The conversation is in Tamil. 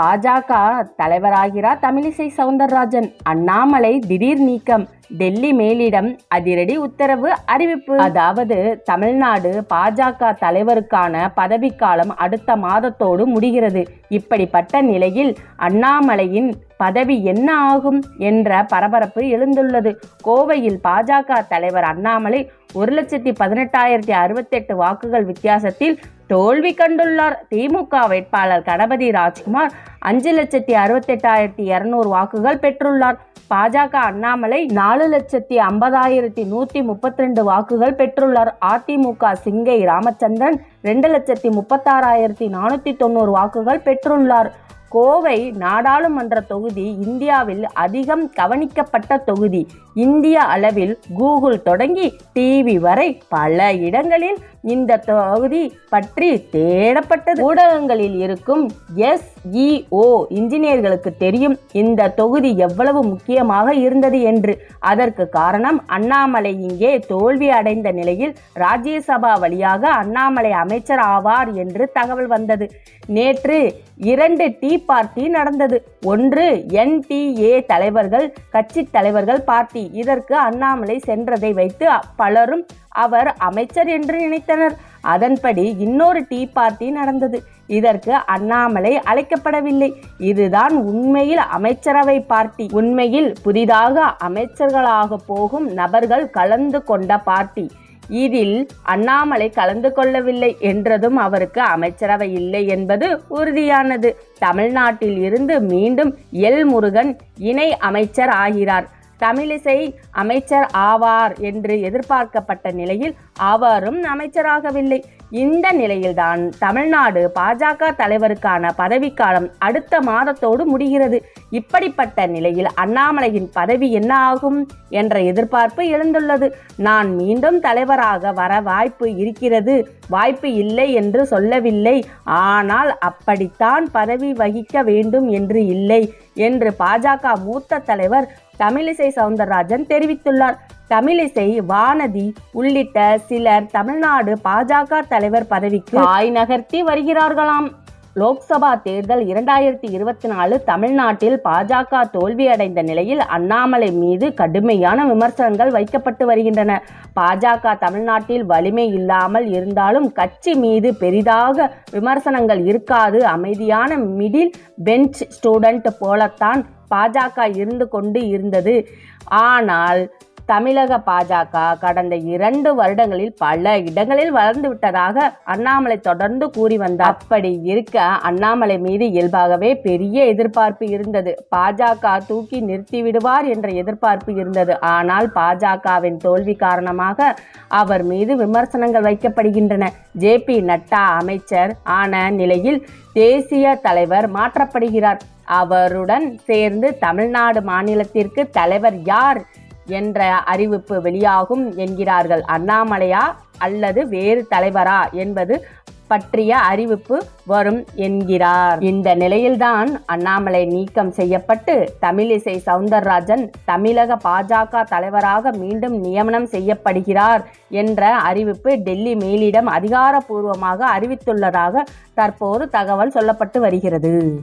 பாஜக தலைவராகிறார் தமிழிசை சவுந்தரராஜன். அண்ணாமலை திடீர் நீக்கம். டெல்லி மேலிடம் அதிரடி உத்தரவு அறிவிப்பு. அதாவது தமிழ்நாடு பாஜக தலைவருக்கான பதவிக்காலம் அடுத்த மாதத்தோடு முடிகிறது. இப்படிப்பட்ட நிலையில் அண்ணாமலையின் பதவி என்ன ஆகும் என்ற பரபரப்பு எழுந்துள்ளது. கோவையில் பாஜக தலைவர் அண்ணாமலை ஒரு லட்சத்தி பதினெட்டாயிரத்தி அறுபத்தெட்டு வாக்குகள் வித்தியாசத்தில் தோல்வி கண்டுள்ளார். திமுக வேட்பாளர் கணபதி ராஜ்குமார் அஞ்சு லட்சத்தி அறுபத்தெட்டாயிரத்தி இருநூறு வாக்குகள் பெற்றுள்ளார். பாஜக அண்ணாமலை நாலு லட்சத்தி ஐம்பதாயிரத்தி நூற்றி முப்பத்தி ரெண்டு வாக்குகள் பெற்றுள்ளார். அதிமுக சிங்கை ராமச்சந்திரன் ரெண்டு லட்சத்தி முப்பத்தாறாயிரத்தி நானூற்றி தொண்ணூறு வாக்குகள் பெற்றுள்ளார். கோவை நாடாளுமன்ற தொகுதி இந்தியாவில் அதிகம் கவனிக்கப்பட்ட தொகுதி. இந்திய அளவில் கூகுள் தொடங்கி டிவி வரை பல இடங்களில் இந்த தொகுதி பற்றி தேடப்பட்டது. ஊடகங்களில் இருக்கும் எஸ்இஓ இன்ஜினியர்களுக்கு தெரியும் இந்த தொகுதி எவ்வளவு முக்கியமாக இருந்தது என்று. அதற்கு காரணம் அண்ணாமலை இங்கே தோல்வி அடைந்த நிலையில் ராஜ்யசபா வழியாக அண்ணாமலை அமைச்சர் ஆவார் என்று தகவல் வந்தது. நேற்று இரண்டு டீ பார்ட்டி நடந்தது. ஒன்று என்டிஏ தலைவர்கள் கட்சி தலைவர்கள் பார்ட்டி இதற்கு அண்ணாமலை சென்றதை வைத்து பலரும் அவர் அமைச்சர் என்று நினைத்தனர். அதன்படி இன்னொரு டீ பார்ட்டி நடந்தது. இதற்கு அண்ணாமலை அழைக்கப்படவில்லை. இதுதான் உண்மையில் அமைச்சரவை பார்ட்டி. உண்மையில் புதிதாக அமைச்சர்களாக போகும் நபர்கள் கலந்து கொண்ட பார்ட்டி. இதில் அண்ணாமலை கலந்து கொள்ளவில்லை என்றதும் அவருக்கு அமைச்சரவை இல்லை என்பது உறுதியானது. தமிழ்நாட்டில் இருந்து மீண்டும் எல் முருகன் இணை அமைச்சர் ஆகிறார். தமிழிசை அமைச்சர் ஆவார் என்று எதிர்பார்க்கப்பட்ட நிலையில் அவரும் அமைச்சராகவில்லை. இந்த நிலையில்தான் தமிழ்நாடு பாஜக தலைவருக்கான பதவிக்காலம் அடுத்த மாதத்தோடு முடிகிறது. இப்படிப்பட்ட நிலையில் அண்ணாமலையின் பதவி என்ன ஆகும் என்ற எதிர்பார்ப்பு எழுந்துள்ளது. நான் மீண்டும் தலைவராக வர வாய்ப்பு இருக்கிறது. வாய்ப்பு இல்லை என்று சொல்லவில்லை. ஆனால் அப்படித்தான் பதவி வகிக்க வேண்டும் என்று இல்லை என்று பாஜக மூத்த தலைவர் தமிழிசை சவுந்தரராஜன் தெரிவித்துள்ளார். தமிழிசை வானதி உள்ளிட்ட சிலர் தமிழ்நாடு பாஜக தலைவர் பதவிக்கு ஆய் நகர்த்தி வருகிறார்களாம். லோக்சபா தேர்தல் இரண்டாயிரத்தி இருபத்தி நாலு தமிழ்நாட்டில் பாஜக தோல்வியடைந்த நிலையில் அண்ணாமலை மீது கடுமையான விமர்சனங்கள் வைக்கப்பட்டு வருகின்றன. பாஜக தமிழ்நாட்டில் வலிமை இல்லாமல் இருந்தாலும் கட்சி மீது பெரிதாக விமர்சனங்கள் இருக்காது. அமைதியான மிடில் பெஞ்ச் ஸ்டூடெண்ட் போலத்தான் பாஜக இருந்து கொண்டு இருந்தது. ஆனால் தமிழக பாஜக கடந்த இரண்டு வருடங்களில் பல இடங்களில் வளர்ந்து விட்டதாக அண்ணாமலை தொடர்ந்து கூறி வந்தார். அப்படி இருக்க அண்ணாமலை மீது இயல்பாகவே பெரிய எதிர்பார்ப்பு இருந்தது. பாஜக தூக்கி நிறுத்தி விடுவார் என்ற எதிர்பார்ப்பு இருந்தது. ஆனால் பாஜகவின் தோல்வி காரணமாக அவர் மீது விமர்சனங்கள் வைக்கப்படுகின்றன. ஜே பி நட்டா அமைச்சர் ஆன நிலையில் தேசிய தலைவர் மாற்றப்படுகிறார். அவருடன் சேர்ந்து தமிழ்நாடு மாநிலத்திற்கு தலைவர் யார் என்ற அறிவிப்பு வெளியாகும் என்கிறார்கள். அண்ணாமலையா அல்லது வேறு தலைவரா என்பது பற்றிய அறிவிப்பு வரும் என்கிறார். இந்த நிலையில்தான் அண்ணாமலை நீக்கம் செய்யப்பட்டு தமிழிசை சவுந்தரராஜன் தமிழக பாஜக தலைவராக மீண்டும் நியமனம் செய்யப்படுகிறார் என்ற அறிவிப்பு டெல்லி மேலிடம் அதிகாரப்பூர்வமாக அறிவித்துள்ளதாக தற்போது தகவல் சொல்லப்பட்டு வருகிறது.